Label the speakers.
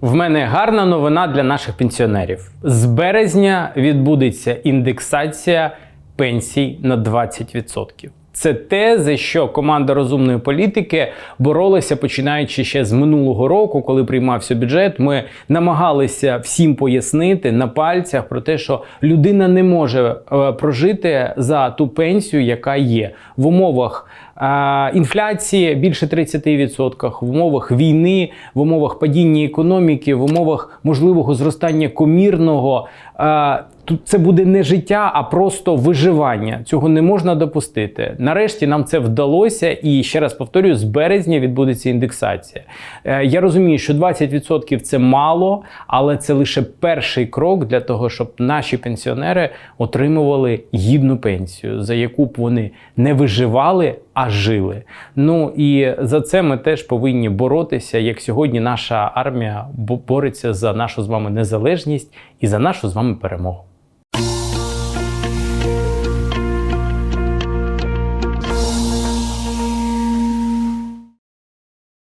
Speaker 1: В мене гарна новина для наших пенсіонерів. З березня відбудеться індексація пенсій на 20%. Це те, за що команда розумної політики боролася починаючи ще з минулого року, коли приймався бюджет. Ми намагалися всім пояснити на пальцях про те, що людина не може е, прожити за ту пенсію, яка є в умовах інфляції більше 30%, в умовах війни, в умовах падіння економіки, в умовах можливого зростання комірного. Тут це буде не життя, а просто виживання. Цього не можна допустити. Нарешті нам це вдалося, і ще раз повторюю, з березня відбудеться індексація. Е, Я розумію, що 20% це мало, але це лише перший крок для того, щоб наші пенсіонери отримували гідну пенсію, за яку б вони не виживали, а жили. Ну і за це ми теж повинні боротися, як сьогодні наша армія бореться за нашу з вами незалежність і за нашу з вами перемогу.